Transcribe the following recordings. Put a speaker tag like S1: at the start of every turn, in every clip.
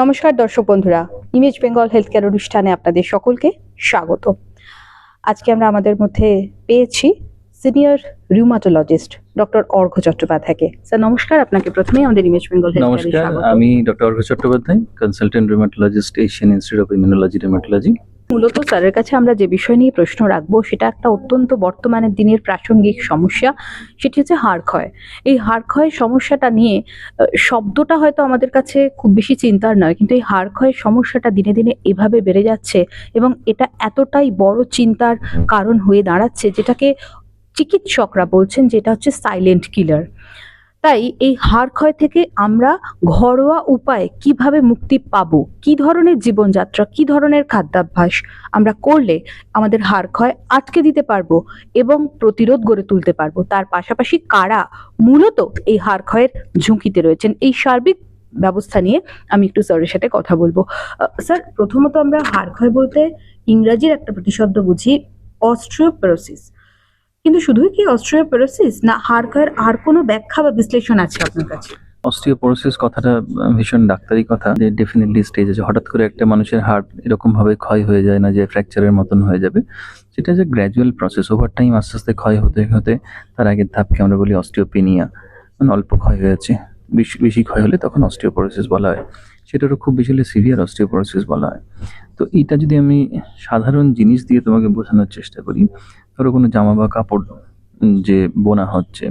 S1: নমস্কার দর্শক বন্ধুরা ইমেজ বেঙ্গল হেলথ কেয়ার অনুষ্ঠানে আপনাদের সকলকে স্বাগত। আজকে আমরা আমাদের মধ্যে পেয়েছি সিনিয়র রিউমাটোলজিস্ট ডক্টর অর্ঘ চট্টোপাধ্যায়কে। স্যার নমস্কার আপনাকে প্রথমেই আমাদের ইমেজ বেঙ্গল হেলথ
S2: নমস্কার আমি doctor Argha Chattopadhyay consultant rheumatologist Asian institute of immunology rheumatology
S1: মূলত স্যারের কাছে আমরা যে বিষয় নিয়ে প্রশ্ন রাখব, সেটা একটা অত্যন্ত বর্তমানের দিনের প্রাসঙ্গিক সমস্যা, সেটি হচ্ছে হাড় ক্ষয়। এই হাড় সমস্যাটা নিয়ে শব্দটা হয়তো আমাদের কাছে খুব বেশি চিন্তার নয়, কিন্তু এই হাড় ক্ষয়ের সমস্যাটা দিনে দিনে এভাবে বেড়ে যাচ্ছে এবং এটা এতটাই বড় চিন্তার কারণ হয়ে দাঁড়াচ্ছে, যেটাকে চিকিৎসকরা বলছেন যেটা হচ্ছে সাইলেন্ট কিলার তাই এই হাড় ক্ষয় থেকে আমরা ঘরোয়া উপায়ে কীভাবে মুক্তি পাবো? কি ধরনের জীবনযাত্রা? কি ধরনের খাদ্যাভ্যাস আমরা করলে আমাদের হাড় ক্ষয় আটকে দিতে পারব এবং প্রতিরোধ গড়ে তুলতে পারব? তার পাশাপাশি কারা মূলত এই হাড় ক্ষয়ের ঝুঁকিতে রয়েছেন? এই সার্বিক ব্যবস্থা নিয়ে আমি একটু স্যারের সাথে কথা বলব। স্যার, প্রথমত আমরা হাড় ক্ষয় বলতে ইংরাজির একটা প্রতিশব্দ বুঝি অস্ট্রিওপেরোসিস কিন্তু শুধুই কি অস্ট্রিওপেরোসিস না হাড় ক্ষয়ের আর কোনো ব্যাখ্যা বা বিশ্লেষণ আছে আপনার কাছে?
S2: অস্টিওপোরোসিস কথাটা ভীষণ ডাক্তারি কথা। যে ডেফিনেটলি স্টেজ আছে। হঠাৎ করে একটা মানুষের হার্ট এরকম ভাবে ক্ষয় হয়ে যায় না যে ফ্র্যাকচারের মতন হয়ে যাবে সেটা যে গ্র্যাজুয়াল প্রসেস ওভার টাইম আস্তে আস্তে ক্ষয় হতে হতে তার আগের ধাপকে আমরা বলি অস্টিওপিনিয়া মানে অল্প ক্ষয় হয়েছে বেশি বেশি ক্ষয় হলে তখন অস্টিওপোরোসিস বলা হয়। সেটারও খুব বেশি হলে সিভিয়ার অস্টিওপোরোসিস বলা হয়। তো এটা যদি আমি সাধারণ জিনিস দিয়ে তোমাকে বোঝানোর চেষ্টা করি ধরো কোনো জামা বা কাপড় যে বোনা হচ্ছে,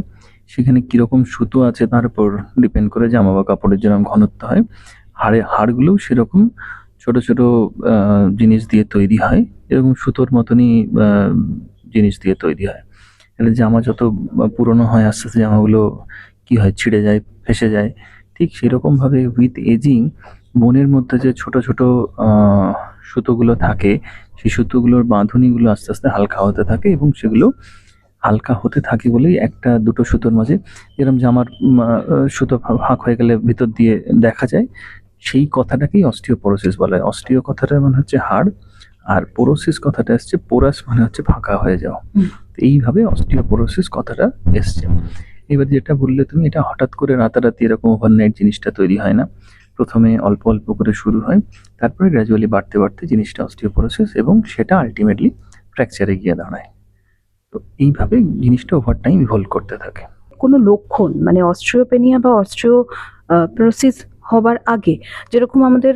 S2: সেখানে কীরকম সুতো আছে তার উপর ডিপেন্ড করে জামা বা কাপড়ের যেরকম ঘনত্ব হয়, হাড়ে হাড়গুলোও সেরকম ছোট ছোট জিনিস দিয়ে তৈরি হয়, এরকম সুতোর মতনই জিনিস দিয়ে তৈরি হয়। তাহলে জামা যত পুরনো হয়, আস্তে আস্তে জামাগুলো কি হয়, ছিঁড়ে যায়, ফেসে যায়, ঠিক সেরকমভাবে উইথ এজিং বনের মধ্যে যে ছোট ছোট সুতোগুলো থাকে সেই সুতোগুলোর বাঁধনিগুলো আস্তে আস্তে হালকা হতে থাকে এবং সেগুলো হালকা হতে থাকে বলেই একটা দুটো সুতোর মাঝে। যেরকম জামার সুতো ফাঁক হয়ে গেলে ভিতর দিয়ে দেখা যায় সেই কথাটাকেই অস্টিওপোরোসিস বলা। হয় অস্টিও কথাটা মানে হচ্ছে হাড় আর পোরোসিস কথাটা আসছে পোরাস মানে হচ্ছে ফাঁকা হয়ে যাওয়া। এইভাবে অস্টিওপোরোসিস কথাটা এসছে। এবার যেটা বললে তুমি এটা হঠাৎ করে রাতারাতি এরকম ওভারনাইট জিনিসটা তৈরি হয় না? প্রথমে অল্প অল্প করে শুরু হয় তারপরে গ্র্যাজুয়ালি বাড়তে বাড়তে জিনিসটা অস্টিওপোরোসিস এবং সেটা আলটিমেটলি ফ্র্যাকচারে গিয়ে দাঁড়ায়। তো এইভাবে জিনিসটা ওভার টাইম ইভলভ করতে থাকে।
S1: কোনো লক্ষণ মানে অস্ট্রিওপেনিয়া বা অস্ট্রিওপ্রোসিস হবার আগে যেরকম আমাদের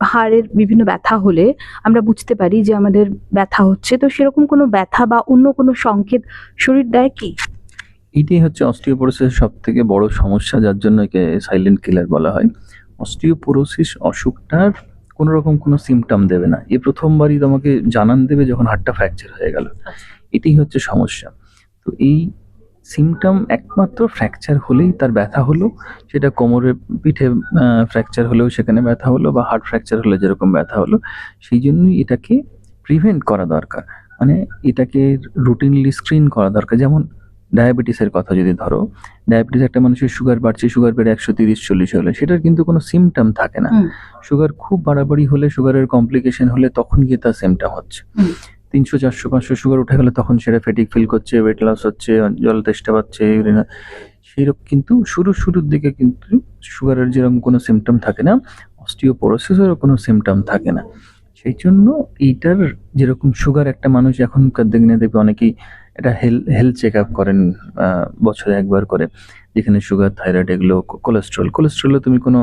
S1: হাড়ের বিভিন্ন ব্যথা হলে আমরা বুঝতে পারি যে আমাদের ব্যথা হচ্ছে তো সেরকম কোনো ব্যথা বা অন্য কোনো সংকেত শরীর দেয় কি?
S2: এটাই হচ্ছে অস্টিওপোরোসিস সব থেকে বড় সমস্যা যার জন্য একে সাইলেন্ট কিলার বলা হয়। অস্টিওপোরোসিস অসুখটার কোনো রকম কোনো সিমটম দেবে না। এ প্রথমবারই তোমাকে জানান দেবে যখন হাড়টা ফ্র্যাকচার হয়ে গেল। এটাই হচ্ছে সমস্যা। তো এই সিমটম একমাত্র ফ্র্যাকচার হলেই তার ব্যথা হলো। সেটা কোমরের পিঠে ফ্র্যাকচার হলেও সেখানে ব্যথা হলো বা হার্ট ফ্র্যাকচার হলে যেরকম ব্যথা হলো। সেই জন্যই এটাকে প্রিভেন্ট করা দরকার। মানে এটাকে রুটিনলি স্ক্রিন করা দরকার। যেমন ডায়াবেটিসের কথা যদি ধরো ডায়াবেটিস একটা মানুষের সুগার বাড়ছে সুগার বেড়ে একশো তিরিশ চল্লিশ হলে সেটার কিন্তু কোনো সিমটম থাকে না। সুগার খুব বাড়াবাড়ি হলে সুগারের কমপ্লিকেশন হলে তখন গিয়ে তার সিমটম হচ্ছে। তিনশো চারশো পাঁচশো সুগার উঠে গেলে তখন সেটা ফেটিক ফিল করছে ওয়েট লস হচ্ছে জল তেষ্টা পাচ্ছে ইউরিন- সেইরকম কিন্তু শুরু শুরুর দিকে কিন্তু সুগারের যেরকম কোনো সিমটম থাকে না অস্টিওপোরোসিসেরও কোনো সিমটম থাকে না। সেই জন্য এইটার যেরকম সুগার একটা মানুষ এখনকার দিনে দেখবে অনেকেই এটা হেলথ হেলথ চেক আপ করেন বছরে একবার করে। যেখানে সুগার থাইরয়েড এগুলো কোলেস্ট্রল কোলেস্ট্রলে তুমি কোনো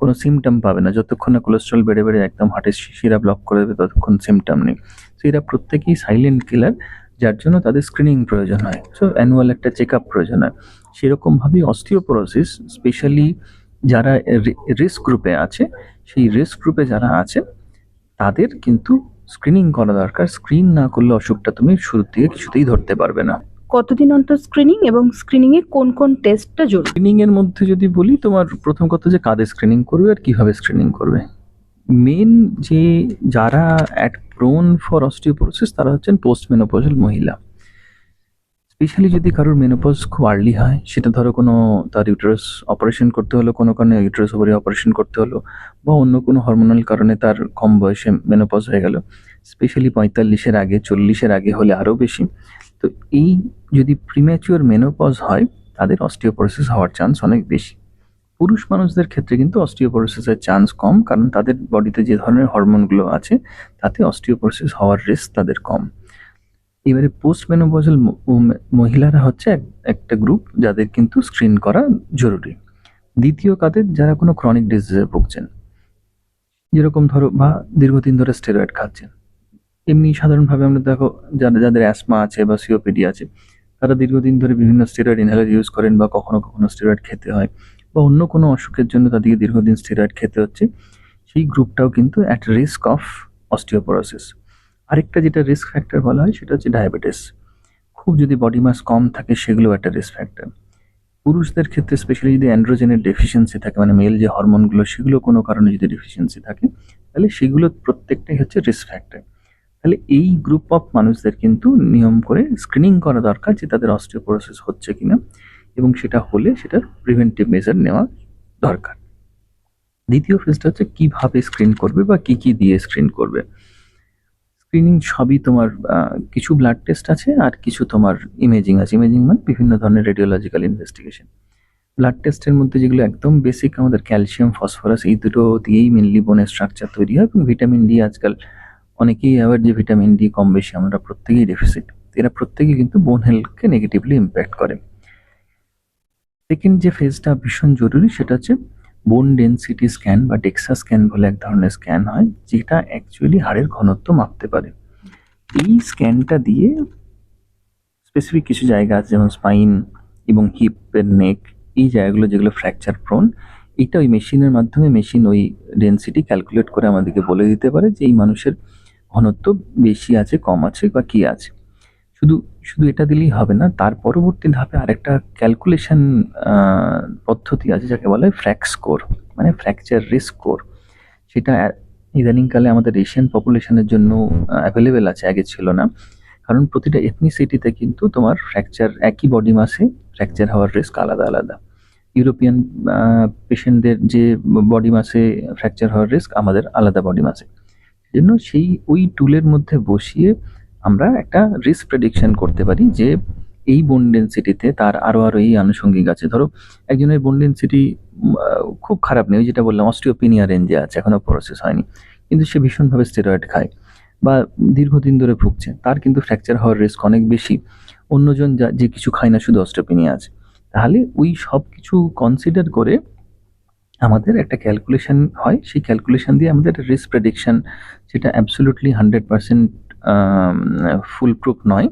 S2: কোনো সিমটম পাবে না। যতক্ষণ না কোলেস্ট্রল বেড়ে বেড়ে একদম হার্টের শিরা ব্লক করে দেবে, ততক্ষণ সিমটম নেই। তো এরা প্রত্যেকেই সাইলেন্ট কিলার যার জন্য তাদের স্ক্রিনিং প্রয়োজন হয়। সো অ্যানুয়াল একটা চেক আপ প্রয়োজন হয়। সেরকমভাবেই অস্টিওপোরোসিস স্পেশালি যারা রিস্ক গ্রুপে আছে, সেই রিস্ক গ্রুপে যারা আছে, তাদের কিন্তু স্ক্রিনিং করা দরকার। স্ক্রিন না করলে অসুখটা তুমি শুরুর থেকে কিছুতেই ধরতে পারবে না।
S1: কতদিন অন্তর স্ক্রিনিং এবং স্ক্রিনিং এ কোন কোন টেস্টটা জরুরি?
S2: স্ক্রিনিং এর মধ্যে যদি বলি তোমার প্রথম কথা যে কাদের স্ক্রিনিং করবে আর কীভাবে স্ক্রিনিং করবে। মেন যে যারা অ্যাট প্রোন ফর অস্টিওপোরোসিস তারা হচ্ছেন পোস্ট মেনোপজাল মহিলা। স্পেশালি যদি কারোর মেনোপজ খুব আর্লি হয়, সেটা ধরো কোনো তার ইউটারাস অপারেশন করতে হলো, কোনো কারণে ইউটারাস ওভারি অপারেশন করতে হলো, বা অন্য কোনো হরমোনাল কারণে তার কম বয়সে মেনোপজ হয়ে গেল স্পেশালি পঁয়তাল্লিশের আগে, চল্লিশের আগে হলে আরও বেশি। তো এই যদি প্রিম্যাচিওর মেনোপজ হয়, তাদের অস্টিওপোরোসিস হওয়ার চান্স অনেক বেশি। পুরুষ মানুষদের ক্ষেত্রে কিন্তু অস্টিওপোরোসিসের চান্স কম, কারণ তাদের বডিতে যে ধরনের হরমোনগুলো আছে, তাতে অস্টিওপোরোসিস হওয়ার রিস্ক তাদের কম। এবারে পোস্ট মেনোপজাল মহিলারা হচ্ছে একটা গ্রুপ যাদের কিন্তু স্ক্রিন করা জরুরি। দ্বিতীয় কাদের যারা কোনো ক্রনিক ডিজিজে ভুগছেন। যেরকম ধরো বা দীর্ঘদিন ধরে স্টেরয়েড খাচ্ছেন। এমনি সাধারণভাবে আমরা দেখো যারা, যাদের অ্যাসমা আছে বা সিওপিডি আছে, তারা দীর্ঘদিন ধরে বিভিন্ন স্টেরয়েড ইনহেলার ইউজ করেন বা কখনো কখনো স্টেরয়েড খেতে হয় বা অন্য কোনো অসুখের জন্য তাদেরকে দীর্ঘদিন স্টেরয়েড খেতে হচ্ছে। সেই গ্রুপটাও কিন্তু অ্যাট রিস্ক অফ অস্টিওপোরোসিস আরেকটা যেটা রিস্ক ফ্যাক্টর বলা হয়, সেটা হচ্ছে ডায়াবেটিস খুব যদি বডি মাস কম থাকে, সেগুলো একটা রিস্ক ফ্যাক্টর পুরুষদের ক্ষেত্রে স্পেশালি যদি অ্যান্ড্রোজেনের ডেফিসিয়েন্সি থাকে মানে মেল যে হরমোনগুলো সেগুলো কোনো কারণে যদি ডেফিসিয়েন্সি থাকে, তাহলে সেগুলো প্রত্যেকটাই হচ্ছে রিস্ক ফ্যাক্টর তাহলে এই গ্রুপ অফ মানুষদের কিন্তু নিয়ম করে স্ক্রিনিং করা দরকার যে তাদের অস্টিওপোরোসিস হচ্ছে কিনা এবং সেটা হলে সেটার প্রিভেন্টিভ মেজার নেওয়া দরকার। দ্বিতীয় ফেজটা হচ্ছে কীভাবে স্ক্রিন করবে বা কি কি দিয়ে স্ক্রিন করবে। স্ক্রিনিং সবই তোমার কিছু ব্লাড টেস্ট আছে আর কিছু তোমার ইমেজিং আছে। ইমেজিং মানে বিভিন্ন ধরনের রেডিওলজিক্যাল ইনভেস্টিগেশন ব্লাড টেস্টের মধ্যে যেগুলো একদম বেসিক আমাদের ক্যালসিয়াম ফসফরাস এই দুটো দিয়েই মেনলি বোনের স্ট্রাকচার তৈরি হয় এবং ভিটামিন ডি আজকাল অনেকেই অ্যাওয়ার যে ভিটামিন ডি কম বেশি, আমরা প্রত্যেকেই ডেফিসিট এরা প্রত্যেকেই কিন্তু বোন হেলথকে নেগেটিভলি ইম্প্যাক্ট করে। সেকেন্ড যে ফেজটা ভীষণ জরুরি সেটা হচ্ছে বোন ডেন্সিটি স্ক্যান বা ডেক্সা স্ক্যান বলে এক ধরনের স্ক্যান হয়, যেটা অ্যাকচুয়ালি হাড়ের ঘনত্ব মাপতে পারে। এই স্ক্যানটা দিয়ে স্পেসিফিক কিছু জায়গা আছে, যেমন স্পাইন এবং হিপের নেক এই জায়গাগুলো যেগুলো ফ্র্যাকচার প্রোন এটা ওই মেশিনের মাধ্যমে মেশিন ওই ডেন্সিটি ক্যালকুলেট করে আমাদেরকে বলে দিতে পারে যে এই মানুষের ঘনত্ব বেশি আছে, কম আছে বা কি আছে। শুধু শুধু এটা দিলেই হবে না, তার পরবর্তী ধাপে আরেকটা ক্যালকুলেশন পদ্ধতি আছে যাকে বলা হয় ফ্র্যাক স্কোর মানে ফ্র্যাকচার রিস্ক স্কোর সেটা ইদানিংকালে আমাদের এশিয়ান পপুলেশনের জন্য অ্যাভেলেবেল আছে, আগে ছিল না। কারণ প্রতিটা এথনিসিটিতে কিন্তু তোমার ফ্র্যাকচার একই বডি মাসে ফ্র্যাকচার হওয়ার রিস্ক আলাদা আলাদা। ইউরোপিয়ান পেশেন্টদের যে বডি মাসে ফ্র্যাকচার হওয়ার রিস্ক আমাদের আলাদা বডি মাসে জন্য সেই ওই টুলের মধ্যে বসিয়ে আমরা একটা রিস্ক প্রেডিকশন করতে পারি যে এই বোন ডেন্সিটিতে তার আরও আরও এই আনুষঙ্গিক আছে। ধরো একজনের বোন ডেন্সিটি খুব খারাপ নেই যেটা বললাম অস্টিওপিনিয়া রেঞ্জে আছে এখনও প্রসেস হয়নি। কিন্তু সে ভীষণভাবে স্টেরয়েড খায় বা দীর্ঘদিন ধরে ভুগছে, তার কিন্তু ফ্র্যাকচার হওয়ার রিস্ক অনেক বেশি। অন্যজন যা, যে কিছু খায় না, শুধু অস্টিওপিনিয়া আছে। তাহলে ওই সব কিছু কনসিডার করে আমাদের একটা ক্যালকুলেশন হয়। সেই ক্যালকুলেশন দিয়ে আমাদের রিস্ক প্রেডিকশন যেটা absolutely hundred percent foolproof নয়,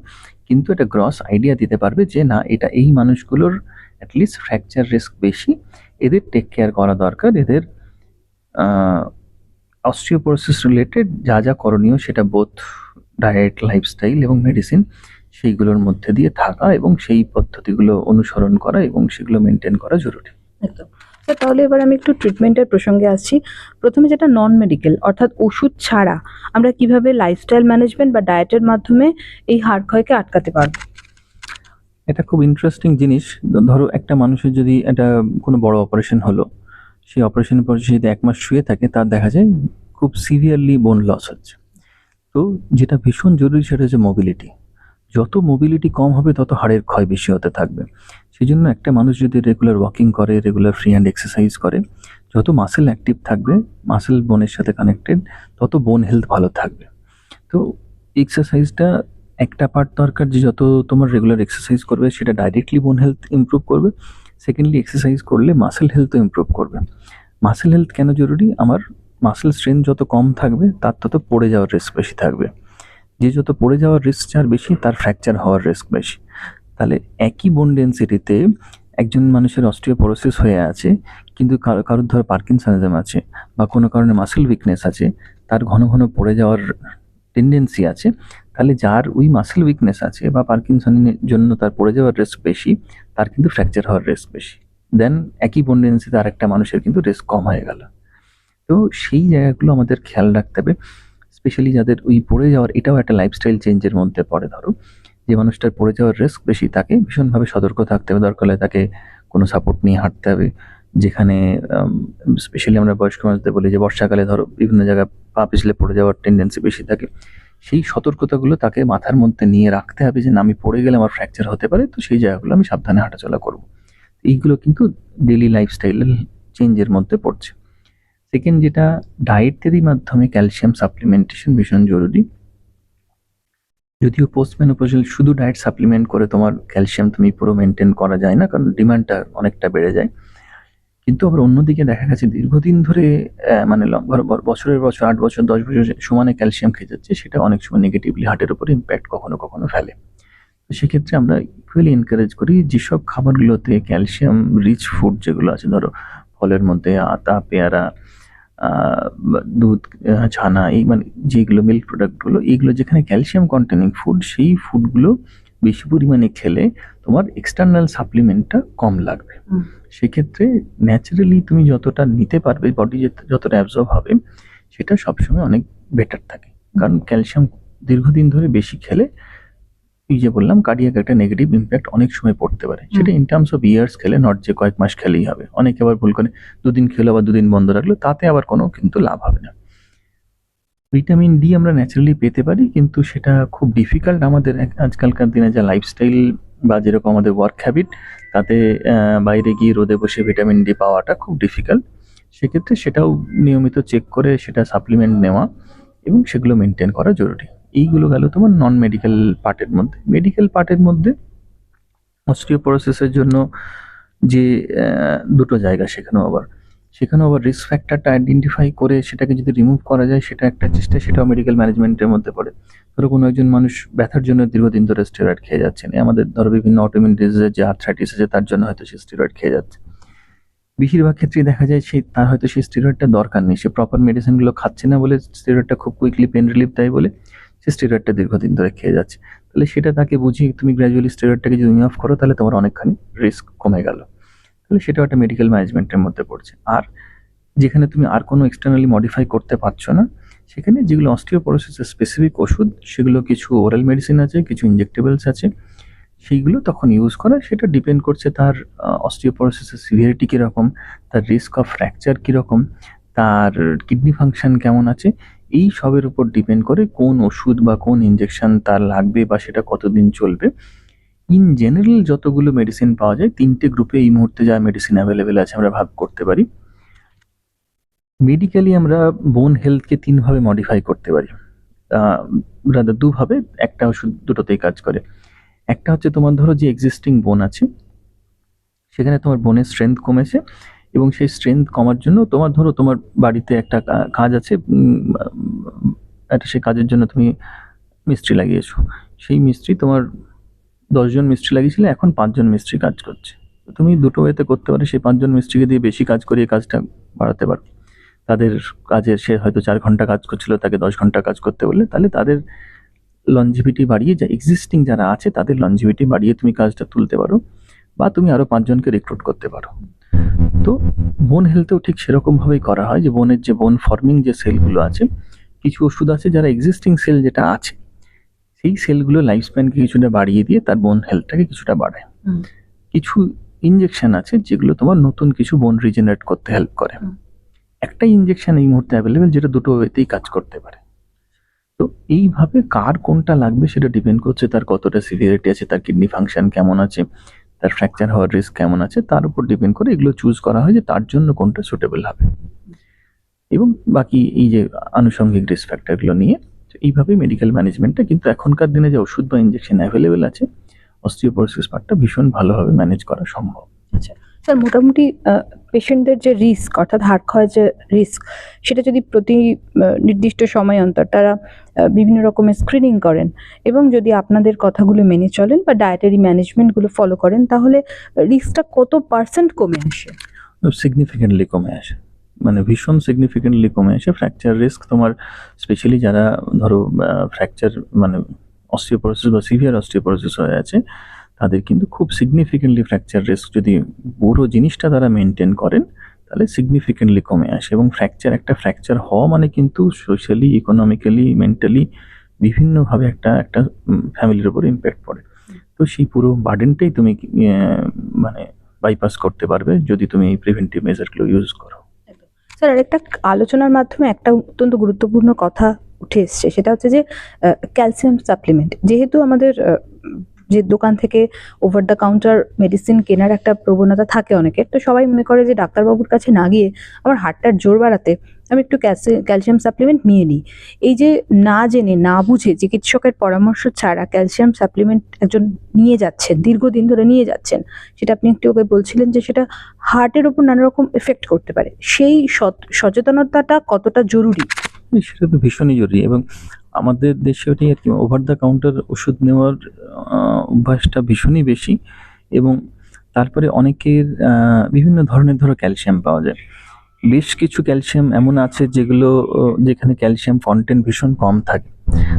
S2: কিন্তু এটা গ্রস আইডিয়া দিতে পারবে যে না, এটা এই মানুষগুলোর অ্যাটলিস্ট ফ্র্যাকচার রিস্ক বেশি। এদের টেক কেয়ার করা দরকার। এদের অস্ট্রিওপোরোসিস রিলেটেড যা যা করণীয় সেটা বোথ ডায়েট লাইফস্টাইল এবং মেডিসিন সেইগুলোর মধ্যে দিয়ে থাকা এবং সেই পদ্ধতিগুলো অনুসরণ করা এবং সেগুলো মেনটেন করা জরুরি।
S1: একদম। তাহলে এবার আমি একটু ট্রিটমেন্টের প্রসঙ্গে আসছি। প্রথমে যেটা নন মেডিকেল অর্থাৎ ওষুধ ছাড়া আমরা কীভাবে লাইফস্টাইল ম্যানেজমেন্ট বা ডায়েটের মাধ্যমে এই হাড় ক্ষয়কে আটকাতে পারব?
S2: এটা খুব ইন্টারেস্টিং জিনিস। ধরো একটা মানুষের যদি এটা কোনো বড় অপারেশন হলো, সেই অপারেশনের পর সে যদি এক মাস শুয়ে থাকে, তার দেখা যায় খুব সিভিয়ারলি বোন লস হচ্ছে। তো যেটা ভীষণ জরুরি সেটা হচ্ছে মোবিলিটি যত মোবিলিটি কম হবে, তত হাড়ের ক্ষয় বেশি হতে থাকবে। সেই জন্য একটা মানুষ যদি রেগুলার ওয়াকিং করে রেগুলার ফ্রি হ্যান্ড এক্সারসাইজ করে, যত মাসেল অ্যাক্টিভ থাকবে মাসেল বোনের সাথে কানেক্টেড তত বোন হেলথ ভালো থাকবে। তো এক্সারসাইজটা একটা পার্ট দরকার যে যত তোমার রেগুলার এক্সারসাইজ করবে, সেটা ডাইরেক্টলি বোন হেলথ ইমপ্রুভ করবে। সেকেন্ডলি এক্সারসাইজ করলে মাসেল হেলথও ইমপ্রুভ করবে। মাসেল হেলথ কেন জরুরি? আমার মাসেল স্ট্রেংথ যত কম থাকবে, তার তত পড়ে যাওয়ার রিস্ক বেশি থাকবে। যে যত পড়ে যাওয়ার রিস্ক যার বেশি, তার ফ্র্যাকচার হওয়ার রিস্ক বেশি। তাহলে একই বোন ডেন্সিটিতে একজন মানুষের অস্টিওপোরোসিস হয়ে আছে, কিন্তু কারও, কারোর ধর পার্কিনসনিজম আছে বা কোনো কারণে মাসেল উইকনেস আছে, তার ঘন ঘন পড়ে যাওয়ার টেন্ডেন্সি আছে, তাহলে যার ওই মাসেল উইকনেস আছে বা পার্কিনসনের জন্য তার পড়ে যাওয়ার রিস্ক বেশি, তার কিন্তু ফ্র্যাকচার হওয়ার রিস্ক বেশি। দেন একই বন্ডেন্সিতে আরেকটা মানুষের কিন্তু রিস্ক কম হয়ে গেল। তো সেই জায়গাগুলো আমাদের খেয়াল রাখতে হবে। স্পেশালি যাদের ওই পড়ে যাওয়ার, এটাও একটা লাইফস্টাইল চেঞ্জের মধ্যে পড়ে, ধরো। যে মানুষটার পড়ে যাওয়ার রিস্ক বেশি, তাকে ভীষণভাবে সতর্ক থাকতে হবে। দরকার হলে তাকে কোনো সাপোর্ট নিয়ে হাঁটতে হবে। যেখানে স্পেশালি আমরা বয়স্ক মানুষদের বলি যে, বর্ষাকালে ধরো, বিভিন্ন জায়গায় পা পিছলে পড়ে যাওয়ার টেন্ডেন্সি বেশি থাকে। সেই সতর্কতাগুলো তাকে মাথার মধ্যে নিয়ে রাখতে হবে যে, না, আমি পড়ে গেলে আমার ফ্র্যাকচার হতে পারে, তো সেই জায়গাগুলো আমি সাবধানে হাঁটাচলা করব। এইগুলো কিন্তু ডেলি লাইফস্টাইলের চেঞ্জের মধ্যে পড়ছে। সেকেন্ড যেটা ডায়েটেরি মাধ্যমে ক্যালসিয়াম সাপ্লিমেন্টেশন ভীষণ জরুরি। যদিও পোস্ট মেনোপজাল শুধু ডায়েট সাপ্লিমেন্ট করে তোমার ক্যালসিয়াম তুমি পুরো মেনটেন করা যায় না, কারণ ডিমান্ডটা অনেকটা বেড়ে যায়। কিন্তু আবার অন্যদিকে দেখা গেছে, দীর্ঘদিন ধরে মানে বছরের বছর, আট বছর, দশ বছর সমানে ক্যালসিয়াম খেয়ে যাচ্ছে সেটা অনেক সময় নেগেটিভলি হার্টের উপর ইম্প্যাক্ট কখনো কখনো ফেলে। তো সেক্ষেত্রে আমরা ইকুয়ালি এনকারেজ করি, যেসব খাবারগুলোতে ক্যালসিয়াম রিচ ফুড যেগুলো আছে, ধরো, ফলের মধ্যে আতা, পেয়ারা দুধ ছানা এই মানে যেগুলো মিল্ক প্রোডাক্টগুলো এইগুলো যেখানে ক্যালসিয়াম কন্টেনিং ফুড সেই ফুডগুলো বেশি পরিমাণে খেলে তোমার এক্সটার্নাল সাপ্লিমেন্টটা কম লাগবে। সেক্ষেত্রে ন্যাচারালি তুমি যতটা নিতে পারবে বডি যতটা অ্যাবজর্ব হবে সেটা সবসময় অনেক বেটার থাকে। কারণ ক্যালসিয়াম দীর্ঘদিন ধরে বেশি খেলে এই যে বললাম কার্ডিয়াক একটা নেগেটিভ ইম্প্যাক্ট অনেক সময় পড়তে পারে। সেটা ইন টার্মস অফ ইয়ার্স খেলে নট যে কয়েক মাস খেলেই হবে। অনেকে আবার ভুল করে দুদিন খেলো আবার দুদিন বন্ধ রাখল তাতে আবার কোনো কিন্তু লাভ হবে না। ভিটামিন ডি আমরা ন্যাচারালি পেতে পারি কিন্তু সেটা খুব ডিফিকাল্ট আমাদের আজকালকার দিনে যা লাইফস্টাইল বা যেরকম আমাদের ওয়ার্ক হ্যাবিট তাতে বাইরে গিয়ে রোদে বসে ভিটামিন ডি পাওয়াটা খুব ডিফিকাল্ট সেক্ষেত্রে সেটাও নিয়মিত চেক করে সেটা সাপ্লিমেন্ট নেওয়া এবং সেগুলো মেনটেন করা জরুরি। এইগুলো গেল তোমার নন মেডিকেল পার্টের মধ্যে। মেডিকেল পার্টের মধ্যে অস্টিওপোরোসিসের জন্য যে দুটো জায়গা সেখানেও আবার সেখানেও আবার রিস্ক ফ্যাক্টরটা আইডেন্টিফাই করে সেটাকে যদি রিমুভ করা যায়, সেটা একটা চেষ্টা, সেটাও মেডিকেল ম্যানেজমেন্টের মধ্যে পড়ে। ধরো কোনো একজন মানুষ ব্যথার জন্য দীর্ঘদিন ধরে স্টেরয়েড খেয়ে যাচ্ছেন আমাদের ধরো বিভিন্ন অটোমিন ডিজিজের যে আর্থ্রাইটিস আছে, তার জন্য হয়তো সে স্টেরয়েড খেয়ে যাচ্ছে। বেশিরভাগ ক্ষেত্রেই দেখা যায় সেই তার হয়তো সেই স্টেরয়েডটা দরকার নেই। সে প্রপার মেডিসিনগুলো খাচ্ছে না বলে স্টেরয়েডটা খুব কুইকলি পেন রিলিফ দেয় বলে। সে স্টেরয়েডটা দীর্ঘদিন ধরে খেয়ে যাচ্ছে। তাহলে সেটা তাকে বুঝিয়ে তুমি গ্র্যাজুয়ালি স্টেরয়েডটাকে যদি অফ করো, তাহলে তোমার অনেকখানি রিস্ক কমে গেল। তাহলে সেটাও একটা মেডিকেল ম্যানেজমেন্টের মধ্যে পড়ছে। আর যেখানে তুমি আর কোনো এক্সটার্নালি মডিফাই করতে পারছ না, সেখানে যেগুলো অস্টিওপোরোসিসের স্পেসিফিক ওষুধ, সেগুলো কিছু ওরাল মেডিসিন আছে, কিছু ইনজেক্টেবলস আছে, সেইগুলো তখন ইউজ করা, সেটা ডিপেন্ড করছে তার অস্টিওপোরোসিসের সিভিয়ারিটি কীরকম, তার রিস্ক অফ ফ্র্যাকচার কীরকম, তার কিডনি ফাংশন কেমন আছে এই সবের উপর ডিপেন্ড করে কোন ওষুধ বা কোন ইনজেকশন তার লাগবে বা সেটা কতদিন চলবে। ইন জেনারেল যতগুলো মেডিসিন পাওয়া যায়, তিনটে গ্রুপে এই মুহূর্তে যা মেডিসিন অ্যাভেলেবেল আছে আমরা ভাগ করতে পারি। মেডিকেলি আমরা বোন হেলথকে তিনভাবে মডিফাই করতে পারি। রাদার দুভাবে, একটা ওষুধ দুটোতেই কাজ করে। একটা হচ্ছে তোমার ধরো যে এক্সিস্টিং বোন আছে, সেখানে তোমার বোনের স্ট্রেংথ কমেছে এবং সেই স্ট্রেংথ কমার জন্য তোমার, ধরো তোমার বাড়িতে একটা কাজ আছে একটা সেই কাজের জন্য তুমি মিস্ত্রি লাগিয়েছো। সেই মিস্ত্রি তোমার দশজন মিস্ত্রি লাগিয়েছিলে, এখন পাঁচজন মিস্ত্রি কাজ করছে। তুমি দুটো ওয়েতে করতে পারো, সেই পাঁচজন মিস্ত্রিকে দিয়ে বেশি কাজ করিয়ে কাজটা বাড়াতে পারো। তাদের কাজের সে হয়তো চার ঘণ্টা কাজ করছিল, তাকে দশ ঘণ্টা কাজ করতে বললে, তাহলে তাদের লঞ্জিভিটি বাড়িয়ে যা এক্সিস্টিং যারা আছে, তাদের লঞ্জিভিটি বাড়িয়ে তুমি কাজটা তুলতে পারো বা তুমি আরও পাঁচজনকে রিক্রুট করতে পারো। তো বোন হেলথেও ঠিক সেরকমভাবেই করা হয় যে বোনের যে বোন ফর্মিং যে সেলগুলো আছে কিছু ওষুধ আছে যারা এক্সিস্টিং সেল যেটা আছে সেই সেলগুলো লাইফ স্প্যানকে কিছুটা বাড়িয়ে দিয়ে তার বোন হেলথটাকে কিছুটা বাড়ায়। কিছু ইনজেকশন আছে যেগুলো তোমার নতুন কিছু বোন রিজেনারেট করতে হেল্প করে। একটা ইনজেকশন এই মুহূর্তে অ্যাভেলেবেল যেটা দুটো ওয়েতেই কাজ করতে পারে। তো এইভাবে কার কোনটা লাগবে সেটা ডিপেন্ড করছে তার কতটা সিভিয়ারিটি আছে তার কিডনি ফাংশন কেমন আছে তার ফ্র্যাকচার হওয়ার রিস্ক কেমন আছে, তার উপর ডিপেন্ড করে এগুলো চুজ করা হয় যে তার জন্য কোনটা সুটেবল হবে। এবং বাকি এই যে আনুষঙ্গিক রিস্ক ফ্যাক্টরগুলো নিয়ে এইভাবে মেডিকেল ম্যানেজমেন্টটা কিন্তু এখনকার দিনে যে ওষুধ বা ইঞ্জেকশন অ্যাভেলেবেল আছে অস্টিওপোরোসিস পার্টটা ভীষণ ভালোভাবে ম্যানেজ করা সম্ভব।
S1: স্যার মোটামুটি পেশেন্টদের যে রিস্ক অর্থাৎ হাড় ক্ষয়ের যে রিস্ক সেটা যদি প্রতি নির্দিষ্ট সময় অন্তর তারা বিভিন্ন রকমের স্ক্রিনিং করেন এবং যদি আপনাদের কথাগুলো মেনে চলেন বা ডায়েটারি ম্যানেজমেন্টগুলো ফলো করেন, তাহলে রিস্কটা কত পার্সেন্ট কমে আসে?
S2: সিগনিফিকেন্টলি কমে আসে। মানে ভীষণ সিগনিফিকেন্টলি কমে আসে। ফ্র্যাকচার রিস্ক তোমার স্পেশালি যারা ধরো ফ্র্যাকচার মানে অস্টিওপোরোসিস বা সিভিয়ার অস্টিওপোরোসিস হয়ে আছে তাদের কিন্তু খুব সিগনিফিকেন্টলি ফ্র্যাকচার রিস্ক যদি পুরো জিনিসটা তারা মেনটেন করেন, তাহলে সিগনিফিকেন্টলি কমে আসে। এবং ফ্র্যাকচার একটা ফ্র্যাকচার হওয়া মানে কিন্তু সোশ্যালি ইকোনমিক্যালি মেন্টালি বিভিন্নভাবে একটা একটা ফ্যামিলির উপর ইম্প্যাক্ট পড়ে। তো সেই পুরো বার্ডেনটাই তুমি মানে বাইপাস করতে পারবে যদি তুমি এই প্রিভেন্টিভ মেজারগুলো ইউজ করো।
S1: স্যার আরেকটা আলোচনার মাধ্যমে একটা অত্যন্ত গুরুত্বপূর্ণ কথা উঠে এসছে, সেটা হচ্ছে যে ক্যালসিয়াম সাপ্লিমেন্ট যেহেতু আমাদের যে দোকান থেকে ওভার দ্য কাউন্টার মেডিসিন কেনার একটা প্রবণতা থাকে অনেকের। তো সবাই মনে করে যে ডাক্তারবাবুর কাছে না গিয়ে আমার হার্টটার জোর বাড়াতে আমি একটু ক্যালসিয়াম সাপ্লিমেন্ট নিয়ে নিই। এই যে না জেনে, না বুঝে চিকিৎসকের পরামর্শ ছাড়া ক্যালসিয়াম সাপ্লিমেন্ট একজন নিয়ে যাচ্ছেন, দীর্ঘদিন ধরে নিয়ে যাচ্ছেন, সেটা আপনি একটু ওকে বলছিলেন যে সেটা হার্টের ওপর নানা রকম এফেক্ট করতে পারে। সেই সচেতনতাটা কতটা জরুরি?
S2: সেটা তো ভীষণই জরুরি এবং আমাদের দেশে ওটাই আর কি ওভার দ্য কাউন্টার ওষুধ নেওয়ার অভ্যাসটা ভীষণই বেশি এবং তারপরে অনেকের বিভিন্ন ধরনের ধরো ক্যালসিয়াম পাওয়া যায়। বেশ কিছু ক্যালসিয়াম এমন আছে যেগুলো যেখানে ক্যালসিয়াম কন্টেন্ট ভীষণ কম থাকে।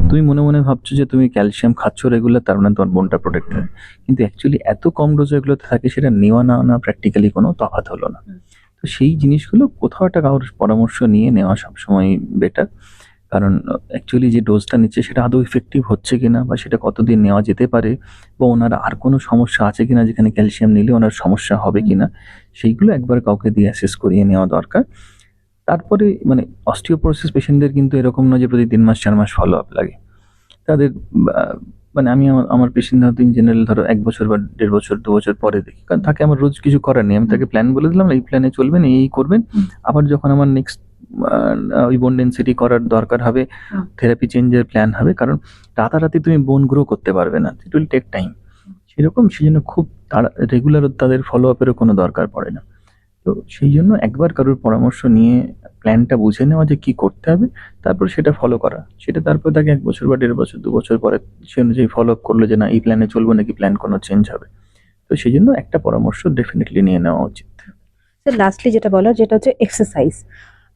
S2: তুমি মনে মনে ভাবছ যে তুমি ক্যালসিয়াম খাচ্ছ রেগুলার তার মানে তোমার বোনটা প্রোটেক্ট হয় কিন্তু অ্যাকচুয়ালি এত কম ডোজ এগুলোতে থাকে সেটা নেওয়া না না প্র্যাকটিক্যালি কোনো তফাৎ হলো না। তো সেই জিনিসগুলো কোথাও একটা কারোর পরামর্শ নিয়ে নেওয়া সবসময় বেটার কারণ অ্যাকচুয়ালি যে ডোজটা নিচ্ছে সেটা আদৌ ইফেক্টিভ হচ্ছে কিনা বা সেটা কতদিন নেওয়া যেতে পারে বা ওনার আর কোনো সমস্যা আছে কিনা যেখানে ক্যালসিয়াম নিলে ওনার সমস্যা হবে কিনা সেইগুলো একবার কাউকে দিয়ে অ্যাসেস করিয়ে নেওয়া দরকার। তারপরে মানে অস্টিওপোরোসিস পেশেন্টদের কিন্তু এরকম নয় যে প্রতি তিন মাস চার মাস ফলো আপ লাগে। তাদের মানে আমি আমার- আমার পেশেন্ট হয়তো ইন জেনারেল ধরো এক বছর বা দেড় বছর দু বছর পরে দেখি। কারণ তাকে আমার রোজ কিছু করার নেই। আমি তাকে প্ল্যান বলে দিলাম এই প্ল্যানে চলবেন এই এই করবেন। আবার যখন আমার নেক্সট ওই বোন ডেন্সিটি করার দরকার হবে থেরাপি চেঞ্জের প্ল্যান হবে কারণ রাতারাতি তুমি বোন গ্রো করতে পারবে না ইট উইল টেক টাইম সেরকম সেই জন্য খুব তাড়া রেগুলার তাদের ফলো আপেরও কোনো দরকার পড়ে না। তো সেই জন্য একবার কারোর পরামর্শ নিয়ে প্ল্যানটা বুঝে নেওয়া যে কি করতে হবে তারপর সেটা ফলো করা। সেটা তারপর তাকে এক বছর বা দেড় বছর দু বছর পরে সে অনুযায়ী ফলো আপ করল যে না এই প্ল্যানে চলবো নাকি প্ল্যান কোনো চেঞ্জ হবে। তো সেই জন্য একটা পরামর্শ ডেফিনেটলি নিয়ে নেওয়া উচিত।
S1: লাস্টলি যেটা বলার যেটা হচ্ছে এক্সারসাইজ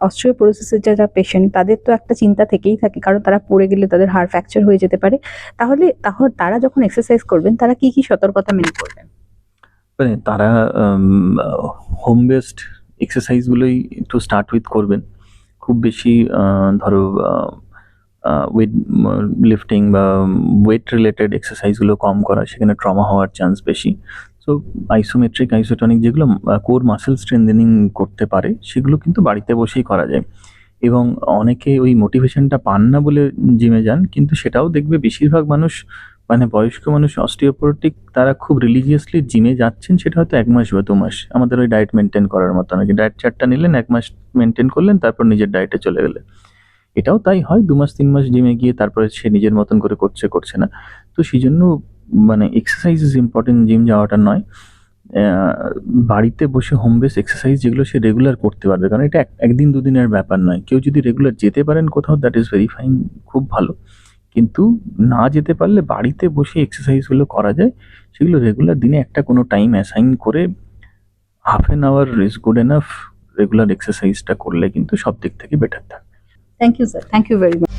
S1: অস্ট্রিওপোরোসিসের যারা পেশেন্ট তাদের তো একটা চিন্তা থেকেই থাকে, কারণ তারা পড়ে গেলে তাদের হাড় ফ্র্যাকচার হয়ে যেতে পারে। তাহলে তাহলে তারা যখন এক্সারসাইজ করবেন, তারা কি কি সতর্কতা মেনে করবেন?
S2: মানে তারা হোম বেসড এক্সারসাইজগুলোই একটু স্টার্ট উইথ করবেন। খুব বেশি ধরো ওয়েট লিফটিং বা ওয়েট রিলেটেড এক্সারসাইজগুলো কম করা, সেখানে ট্রমা হওয়ার চান্স বেশি। সো আইসোমেট্রিক আইসোটনিক যেগুলো কোর মাসেল স্ট্রেন্থেনিং করতে পারে, সেগুলো কিন্তু বাড়িতে বসেই করা যায়। এবং অনেকে ওই মোটিভেশনটা পান না বলে জিমে যান, কিন্তু সেটাও দেখবে বেশিরভাগ মানুষ মানে বয়স্ক মানুষ অস্টিওপোরোটিক তারা খুব রিলিজিয়াসলি জিমে যাচ্ছেন, সেটা হয়তো এক মাস বা দু মাস। আমাদের ওই ডায়েট মেনটেন করার মতো নাকি ডায়েট চারটা নিলেন, এক মাস মেনটেন করলেন, তারপর নিজের ডায়েটে চলে গেলেন। এটাও তাই হয়, দু মাস, তিন মাস জিমে গিয়ে তারপরে সে নিজের মতন করে করছে করছে না। তো সেই জন্য মানে এক্সারসাইজ ইজ ইম্পর্টেন্ট জিম যাওয়াটা নয়। বাড়িতে বসে হোম বেস এক্সারসাইজ যেগুলো সে রেগুলার করতে পারবে। কারণ এটা এক- একদিন দুদিনের ব্যাপার নয়। কেউ যদি রেগুলার যেতে পারেন কোথাও দ্যাট ইজ ভেরি ফাইন খুব ভালো। কিন্তু না যেতে পারলে বাড়িতে বসে এক্সারসাইজগুলো করা যায়, সেগুলো রেগুলার দিনে একটা কোনো টাইম অ্যাসাইন করে half an hour is good enough regular এক্সারসাইজটা করলে কিন্তু সব দিক থেকে বেটার থাকে
S1: thank you sir thank you very much